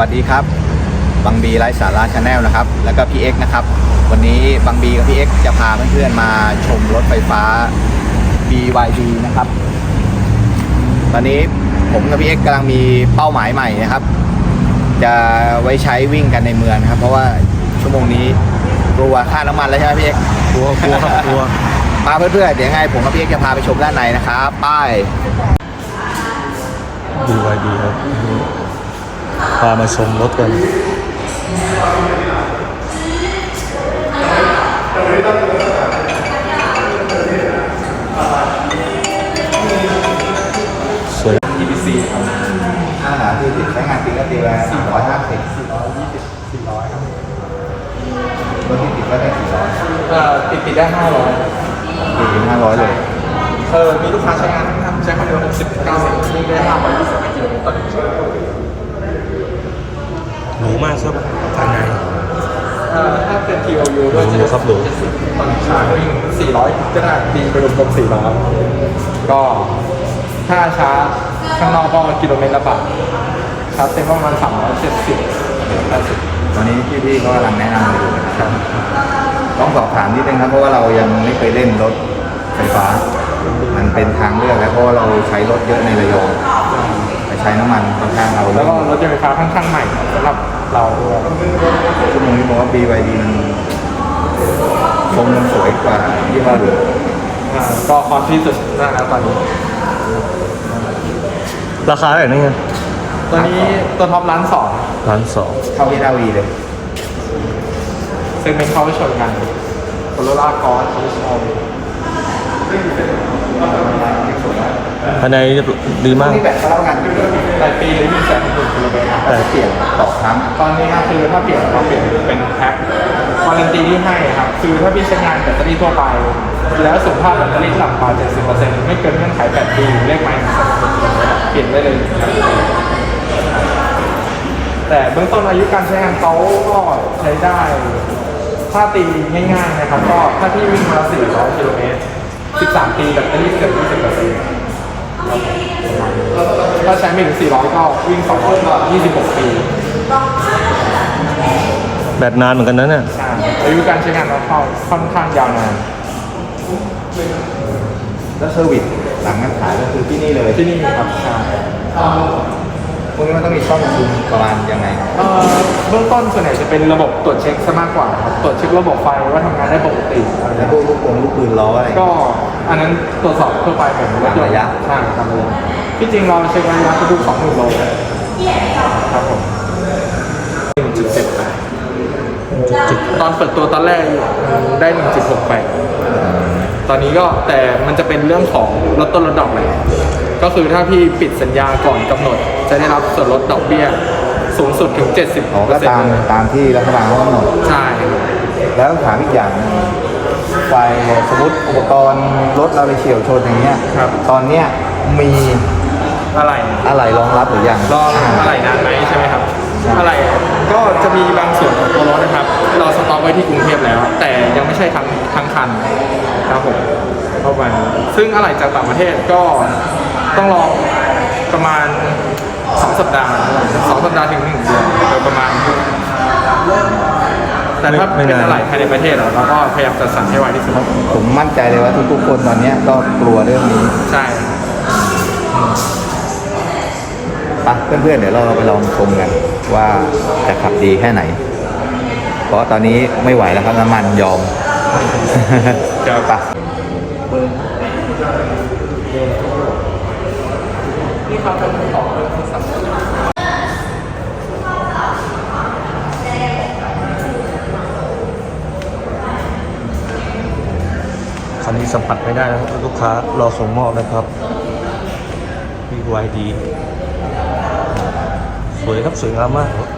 วัสดีครับบังบีไลฟ์สาระชาแนลนะครับ แล้วก็พี่เอ็กซ์นะครับ วันนี้บังบีกับพี่เอ็กซ์จะพาเพื่อนๆมาชมรถไฟฟ้า BYD นะครับ ตอนนี้ผมกับพี่เอ็กซ์กำลังมีเป้าหมายใหม่นะครับ จะไว้ใช้วิ่งกันในเมืองนะครับ เพราะว่าชั่วโมงนี้กลัวค่าน้ำมันแล้วใช่ไหมพี่เอ็กซ์กลัวกลัวครับกลัวมาเพื่อนๆเดี๋ยวยังไงผมกับพี่เอ็กซ์จะพาไปชมด้านในนะครับ ป้าย BYD ครับ พามาชมรถกันสวย TBC ครับอาหารที่ติดใช้งานจริงก็ตีละสี่ร้อยห้าสิบ420 400ครับรถที่ติดก็ได้สี่ร้อยเอ่อติดติดได้500ติดถึงห้าร้อยเลยเออมีลูกค้าใช้งานนะครับใช้ความเร็ว60 90วิ่งได้520กิโลเมตรต่อหนึ่งชั่วโมง หรูมากครับภายในเอ่อถ้าเป็น TOU ด้วยจะหรูครับหรู70ตอนชาร์จวิ่ง400 ก็ได้ตีไปรวมๆ400 ก็ถ้าชาร์จข้างนอกก็กิโลเมตรละบาทชาร์จเต็มประมาณ370 80ตอนนี้พี่ๆก็กำลังแนะนำอยู่นะครับต้องสอบถามนิดนึงครับเพราะว่าเรายังไม่เคยเล่นรถไฟฟ้า มันเป็นทางเลือกแล้วเพราะว่าเราใช้รถเยอะในระยองไปใช้น้ำมันค่อนข้างเอาแล้วก็รถยนต์ไฟฟ้าค่อนข้างใหม่สำหรับเราด้วยชั่วโมงนี้ผมว่า BYD มันทรงมันสวยกว่าที่ว่าดูอ่าก็คอสที่สุดนะแล้วตอนนี้ ราคาเท่าไหร่นั่นไงตอนนี้ตัวท็อปร้านสองล้านสองเข้าที่ดาวีเลยเซกเมนต์เขาไปชนกันโคโรล่ากอสเขาไปชน ภายในดีมากนี่แบตก็รับประกันอยู่รายปีหรือวิ่งแสนหนึ่งกิโลเมตรแต่เปลี่ยนต่อครั้ง ตอนนี้ก็คือถ้าเปลี่ยนเราเปลี่ยนเป็นแพ็ควารันตีที่ให้ครับ คือถ้าพี่ใช้งานแบตเตอรี่ทั่วไป แล้วสุขภาพแบตเตอรี่ต่ำกว่า 70%ไม่เกินเงื่อนไข8ปีเลขไมล์เปลี่ยนได้เลยครับแต่เบื้องต้นอายุการใช้งานเขาก็ใช้ได้ ถ้าตีง่ายๆนะครับ ก็ถ้าพี่วิ่งมา400กิโลเมตร13 ปีแบตเตอรี่เกิน20%ครับ ถ้าใช้ไม่ถึง 400 ก็วิ่ง200ก็26 ปี แบตนานเหมือนกันนะเนี่ยใช่อายุการใช้งานเราเข้าค่อนข้างยาวนาน แล้วเซอร์วิสหลังการขายก็คือที่นี่เลยที่นี่ครับใช่ พวกนี้มันต้องมีข้อมูลประมาณยังไงเอ่อเบื้องต้นส่วนใหญ่จะเป็นระบบตรวจเช็คซะมากกว่าครับตรวจเช็คระบบไฟว่าทำงานได้ปกติอะไรแล้วนะพวกลูกโป่งลูกปืนล้ออะไร ก็อันนั้นตรวจสอบทั่วไปเหมือนรถยนต์ตามระยะใช่ตามระยะที่จริงเราเช็คระยะทุกๆสองหมื่นโลครับผมหนึ่งจุดเจ็ดแปดตอนเปิดตัวตอนแรกได้หนึ่งจุดหกแปด ตอนนี้ก็แต่มันจะเป็นเรื่องของลดต้นลดดอกเลย ก็คือถ้าพี่ปิดสัญญาก่อนกำหนด จะได้รับส่วนลดดอกเบี้ยสูงสุดถึง 70%อ๋อก็ตามตามที่รัฐบาลเขากำหนด ใช่ครับแล้วถามอีกอย่างหนึ่งไฟสมมติอุปกรณ์รถเราไปเฉียวชนอย่างเงี้ย ครับตอนเนี้ยมีอะไรอะไรรองรับหรือยังรออะไรนานไหมใช่ไหมครับ อะไรก็จะมีบางส่วนของตัวรถนะครับ เราสต็อกไว้ที่กรุงเทพแล้ว แต่ยังไม่ใช่ทั้งทั้งคันครับผมเข้าไปซึ่งอะไรจากต่างประเทศก็ต้องรอประมาณ สองสัปดาห์สองสัปดาห์ถึงหนึ่งเดือนโดยประมาณ แต่ถ้าไม่เป็นนาน อะไรภายในประเทศอะเราก็พยายามจัดสรรให้ไวที่สุดผมมั่นใจเลยว่าทุกๆคนตอนเนี้ยก็กลัวเรื่องนี้ใช่ปะเพื่อนๆเดี๋ยวเราไปลองชมกันว่าจะขับดีแค่ไหน เพราะตอนนี้ไม่ไหวแล้วครับน้ำมันยอม ครับปะนี่เขาเป็ คันนี้สัมผัสไม่ได้นะครับลูกค้ารอส่งมอบนะครับ BYD สวยครับ สวยงามมากครับ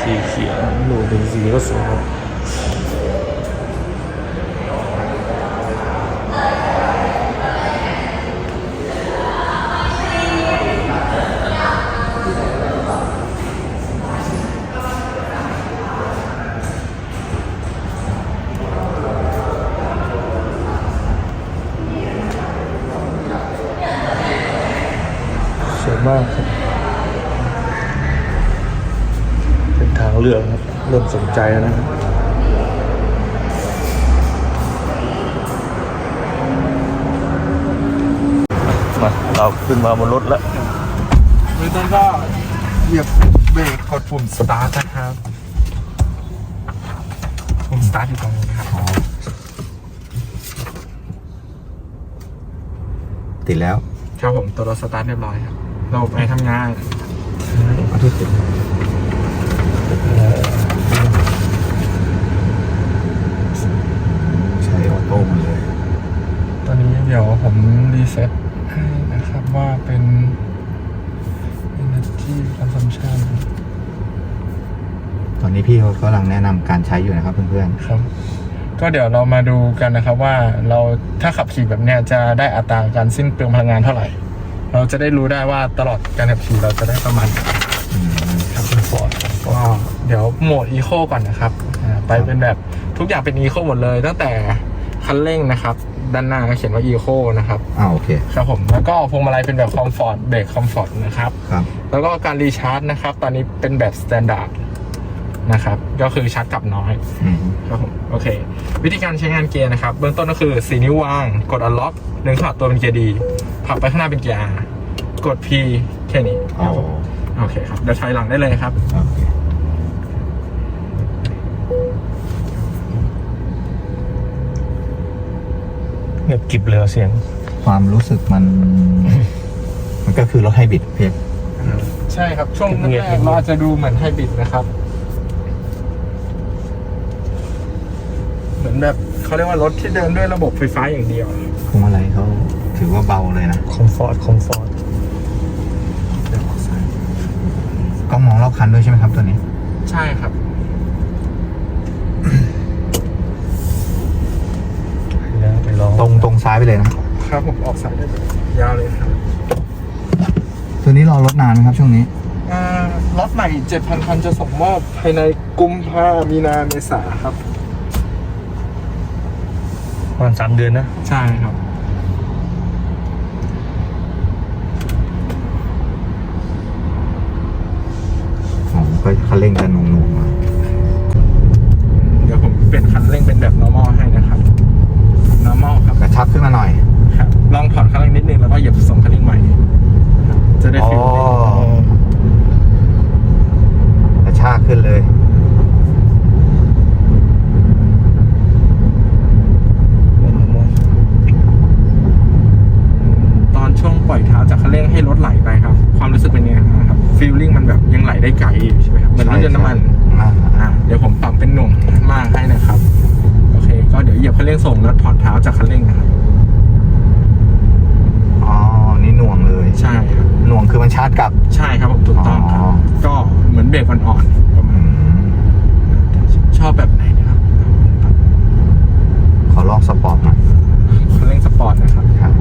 สีเขียวดูเป็นสีก็สวยครับ ใจแล้วนะมาเราขึ้นมาบนรถแล้วเบื้อต้นก็เหยียบเบรกกดปุ่มสตาร์ทนะครับปุ่มสตาร์ทอยู่ตรงนี้นะครับติดแล้ว ครับผมตัวรถสตาร์ทเรียบร้อยครับ เราไปทำงานอาที่ติดใช้ออโต้หมดเลย ตอนนี้เดี๋ยวผม รีเซ็ตให้นะครับว่าเป็น energy consumption ตอนนี้พี่เขากำลังแนะนำการใช้อยู่นะครับเพื่อนครับ ก็เดี๋ยวเรามาดูกันนะครับว่าเราถ้าขับขี่แบบเนี้ยจะได้อัตราการสิ้นเปลืองพลังงานเท่าไหร่ เราจะได้รู้ได้ว่าตลอดการขับขี่เราจะได้ประมาณไหนๆอืมครับคุณฟอร์ดก็เดี๋ยวโหมดอีโคก่อนนะครับอ่าไปเป็นแบบทุกอย่างเป็นอีโคหมดเลยตั้งแต่คันเร่งนะครับ ด้านหน้าก็เขียนว่าอีโคนะครับอ่าโอเค ครับผมแล้วก็พวงมาลัยเป็นแบบคอมฟอร์ตเบรกคอมฟอร์ตนะครับ ครับ แล้วก็การรีชาร์จนะครับ ตอนนี้เป็นแบบสแตนดาร์ดนะครับ ก็คือชาร์จกลับน้อย อืมครับผมโอเค วิธีการใช้งานเกียร์นะครับ เบื้องต้นก็คือสีนิ้ววาง กด unlock ดึงถอดตัวเป็นเกียร์ดีผลักไปข้างหน้าเป็นเกียร์ R กด P แค่นี้คอ๋รัอบผมโอเคครับเดี๋ยวถอยหลังได้เลยครับ โอเค งียบกริบเลยอะเสียง ความรู้สึกมัน มันก็คือรถไฮบริดเพียงใช่ครับ ช่วงเงีแรยบกๆเราอาจจะดูเหมือนไฮบริดนะครับ เหมือนแบบเขาเรียกว่ารถที่เดินด้วยระบบไฟฟ้าอย่างเดียวพวงมาลัยเขาถือว่าเบาเลยนะ คอมฟอร์ต คอมฟอร์ตเดี๋ยวออกซ้ายกล้องมองรอบคันด้วยใช่ไหมครับตัวนี้ ใช่ครับ แล้วไปลอง ตรงตรงซ้ายไปเลยนะครับผมออกสายได้เลยยาวเลยครับตัวนี้รอรถนานไหมครับช่วงนี้อ่ารถใหม่7,000คันจะส่งมอบภายในกุมภามีนาเมษาครับประมาณสามเดือนนะ ใช่ครับอ๋อก็คันเร่งกันงงๆมาเดี๋ยวผมเปลี่ยนคันเร่งเป็นแบบ normal ให้นะครับ normal ครับกระชับขึ้นมาหน่อยครับลองถอนคันเร่งนิดนึงแล้วก็เหยียบส่งคันเร่งใหม่ครับจะได้ อ๋อ ฟิลลิ่ง กระชากขึ้นเลย ตอนช่วงปล่อยเท้าจากคันเร่งให้รถไหลไปครับ ความรู้สึกเป็นยังไงบ้างครับฟีลลิ่งมันแบบยังไหลได้ไกลอยู่ใช่ไหมครับเหมือนรถยนต์น้ำมัน อ่า อ่าเดี๋ยวผมปรับเป็นหน่วงมากให้นะครับ โอเค ก็เดี๋ยวเหยียบคันเร่ง ส่งแล้วถอนเท้าจากคันเร่งนะครับอ๋อ นี่หน่วงเลย ใช่ครับ หน่วงคือมันชาร์จกลับ ใช่ครับผมถูกต้องครับ อ๋อ ก็เหมือนเบรกอ่อนๆประมาอืณมชอบแบบไหนนะครับขอลองสปอร์ตหน่อยคันเร่งสปอร์ตนะครับ ครับ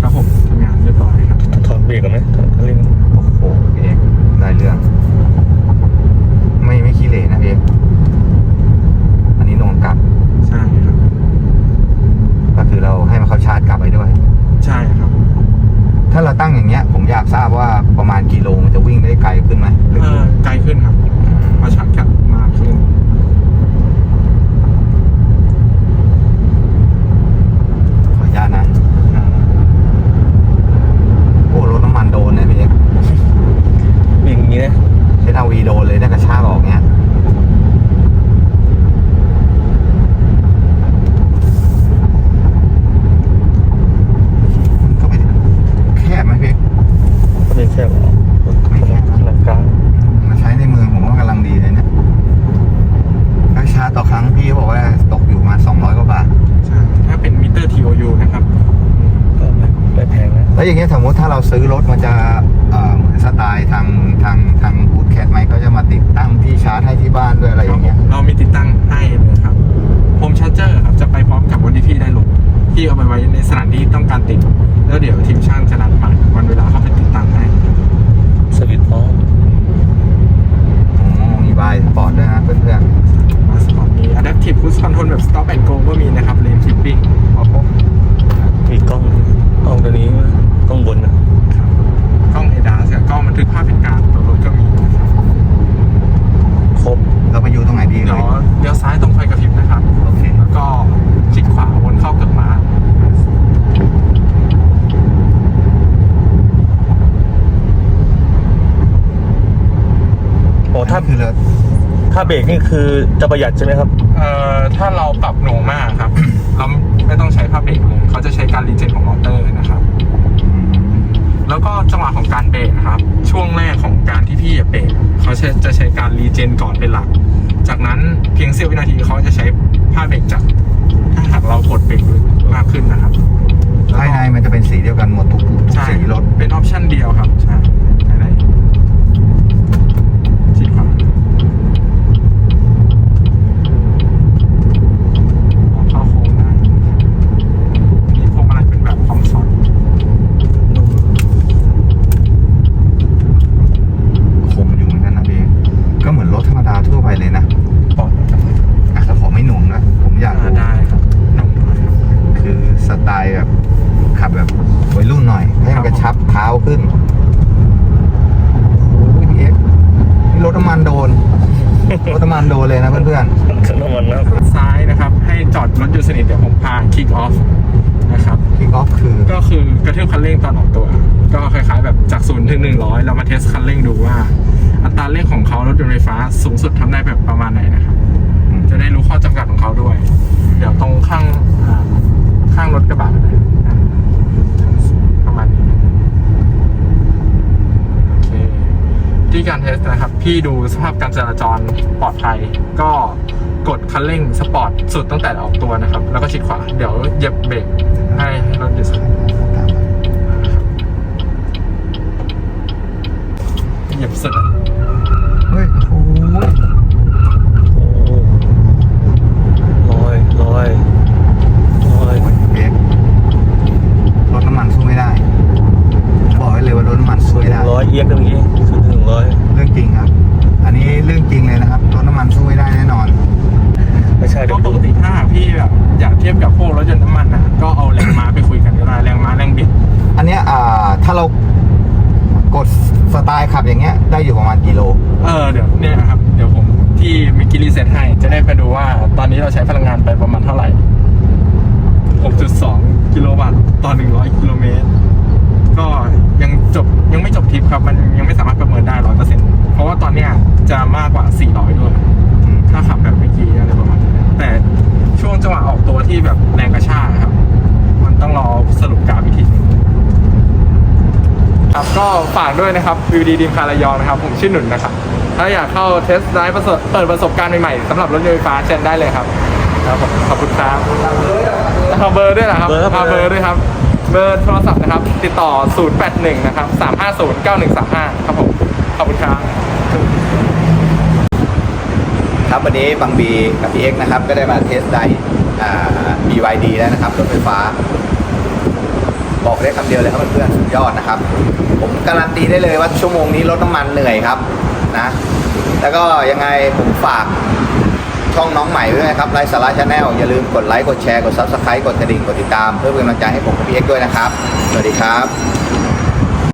ครับผมทำงานเรียบร้อยครับ ถอนเบรกกันไหมถอนคันเร่ง โอ้โหพี่เอกได้เรื่อง ไม่ไม่ขี้เหร่นะพี่เอกอันนี้หน่วงกลับ ใช่ครับ ก็คือเราให้มันเขาชาร์จกลับไปด้วย ใช่ครับ ถ้าเราตั้งอย่างเงี้ย ผมอยากทราบว่าประมาณกิโลมันจะวิ่งได้ไกลขึ้นไหมหรือ เออไกลขึ้นครับพอชาร์จกลับมากขึ้น ขออนุญาตนะ โอ้รถน้ำมันโดนเนี่ยพี่เอก วิ่งอย่างนี้นะ เช่ นเอาวีโดนเลยได้กระชากออกเงี้ยมันก็ไม่แคบไหมพี่ก็เลยแค่ว่าไม่แคบนะขนาดกลางมาใช้ในเมืองผมว่ากำลังดีเลยเนี่ยราคาต่อครั้งพี่บอกว่าตกอยู่ประมาณ200 กว่าบาทใช่ถ้าเป็นมิเตอร์ TOU นะครับก็ไม่ไม่แพงนะแล้วอย่างเงี้ยสมมติถ้าเราซื้อรถมันจะ ไตล์ทางทางทางบูธแคทไหมเขาจะมาติดตั้งที่ชาร์จให้ที่บ้านด้วยอะไรอย่างเงี้ยเรามีติดตั้งให้เลยครับโฮมชาร์เจอร์ครับจะไปพร้อมกับวันที่พี่ได้ลงพี่เอาไปไว้ในสถานที่ต้องการติด แล้วเดี๋ยวทีมช่างจะนัดหมายวันเวลาเข้าไปติดตั้งให้สวิตช์ออฟอ๋อมีบายสปอร์ตด้วยนะเพื่อนมาสปอร์ตมี Adaptive Cruise Control แบบ Stop and Go ก็มีนะครับ Lane Keeping ๆโอ้โหมีกล้องกล้องตัวนี้กล้องบนนะ a d a s ก็บันทึกภาพเหตุการณ์ตัวรถก็มีครบเราไปอยู่ตรงไหนดีเนาะเลี้ยวซ้ายตรงไฟกระพริบนะครับโอเคแล้วก็ชิดขวาวนเข้าเกือบมาโอ้ถ้าคือเราถ้าเบรกนี่คือจะประหยัดใช่ไหมครับเอ่อถ้าเราปรับหนูมากครับ เราไม่ต้องใช้ภาพเบรกเลยเขาจะใช้การรีเจ็ตของมอเตอร์นะครับ แล้วก็จังหวะของการเบรกนะครับ ช่วงแรกของการที่พี่จะเบรกเขาจะจะใช้การรีเจนก่อนเป็นหลัก จากนั้นเพียงเสี้ยววินาทีเขาจะใช้ผ้าเบรกจับถ้าหากเรากดเบรกมากขึ้นนะครับภายในมันจะเป็นสีเดียวกันหมดทุกใช่สีรถเป็นออปชั่นเดียวครับใช่ภายในชิดขวาเข้าโค้งได้นี่พวงมาลัยเป็นแบบคอมฟอร์ต คมอยู่เหมือนกันนะพี่ก็เหมือนรถธรรมดาทั่วไปเลยนะ ปลอดจังเลย อะแล้วขอไม่หน่วงนะผมอยาก อ่า รู้ ได้ครับหนุ่มด้วยครับ คือ สไตล์แบบขับแบบวัยรุ่นหน่อย ให้มันกระชับเท้าขึ้นโอ้ยพี่เอ็กซ์นี่รถน้ำมันโดน รถน้ำมันโดนเลยนะเพื่อนน้ำมันนะซ้ายนะครับ ให้จอดรถอยู่สนิทเดี๋ยวผมพาคิกออฟนะครับๆคิกออฟคือ ก็คือกระเทืบคันเร่งตอนออกตัว ก็คล้ายๆแบบจากศูนย์ถึงหนึ่งร้อยเรามาเทสคันเร่งดูว่า อัตราเร่งของเขารถยนต์ไฟฟ้าสูงสุดทำได้แบบประมาณไหนนะครับ อืม จะได้รู้ข้อจำกัดของเขาด้วย เดี๋ยวตรงข้างอ่าข้างรถกระบะนะอ่าประมาณนี้โอเค ที่การเท ที่ดูสภาพการจราจรปลอดภัย ก็กดคันเร่งสปอร์ตสุดตั้งแต่ออกตัวนะครับ แล้วก็ชิดขวา เดี๋ยวเหยียบเบรกให้รถหยุดสนิทนะครับเหยียบสุดเฮ้ยโอ้ย โอ้ลอยลอยลอย พี่เอ็กซ์รถน้ำมันสู้ไม่ได้ บอกไว้เลยว่ารถน้ำมันสู้ไม่ได้ ร้อยเอียกตรงนี้สุดหนึ่งร้อย เรื่องจริงครับ อันนี้เรื่องจริงเลยนะครับรถน้ำมันสู้ไม่ได้แน่นอนไม่ใช่ก็ปกติถ้าพี่แบบอยากเทียบกับพวกรถยนต์น้ำมันนะก็เอาแรงม้าไปคุยกันก็ได้แรงม้าแรงบิด อันเนี้ยอ่าถ้าเรากดสไตล์ขับอย่างเงี้ยได้อยู่ประมาณกิโล เออเดี๋ยวเนี่ยครับเดี๋ยวผมที่มิกกี้รีเซ็ตให้จะได้ไปดูว่า ตอนนี้เราใช้พลังงานไปประมาณเท่าไหร่ 6.2 กิโลวัตต์ต่อ 100 กิโลเมตร ก็ยังจบยังไม่จบทริปครับ มันยังไม่สามารถประเมินได้100%เพราะว่าตอนเนี้ยจะมากกว่า 400 ด้วย ถ้าขับแบบเมื่อกี้อะไรประมาณนี้แต่ช่วงจังหวะออกตัวที่แบบแรงกระชากครับ มันต้องรอสรุปกราฟอีกทีหนึงครับก็ฝากด้วยนะครับวิวดีดีมคาระยองนะครับ ผมชื่อหนุนนะครับ ถ้าอยากเข้าเทสต์ไดรฟ์ประสบเปิดประสบการณ์ใหม่ๆสำหรับรถยนต์ไฟฟ้าเชิญได้เลยครับครับผมขอบคุณครับเอาเบอร์ด้วยเหรอครับเอาเบอร์ด้วยครับ เบอร์โทรศัพท์นะครับ ติดต่อ 081 นะครับ 350 9135 ครับผม ขอบคุณครับ ครับวันนี้บางบีกับพี่เอ็กซ์นะครับ ก็ได้มาเทสไดร์อ่า BYD แล้วนะครับรถไฟฟ้า บอกได้คำเดียวเลยครับเพื่อนๆสุดยอดนะครับ ผมการันตีได้เลยว่าชั่วโมงนี้รถน้ำมันเหนื่อยครับนะ แล้วก็ยังไงผมฝาก ช่องน้องใหม่ด้วยนะครับไลฟ์สาระชาแนลอย่าลืมกดไลค์กดแชร์กดซับสไครต์กดกระดิ่งกดติดตามเพื่อเป็นกำลังใจให้ผมกับพี่เอ็กด้วยนะครับ สวัสดีครับ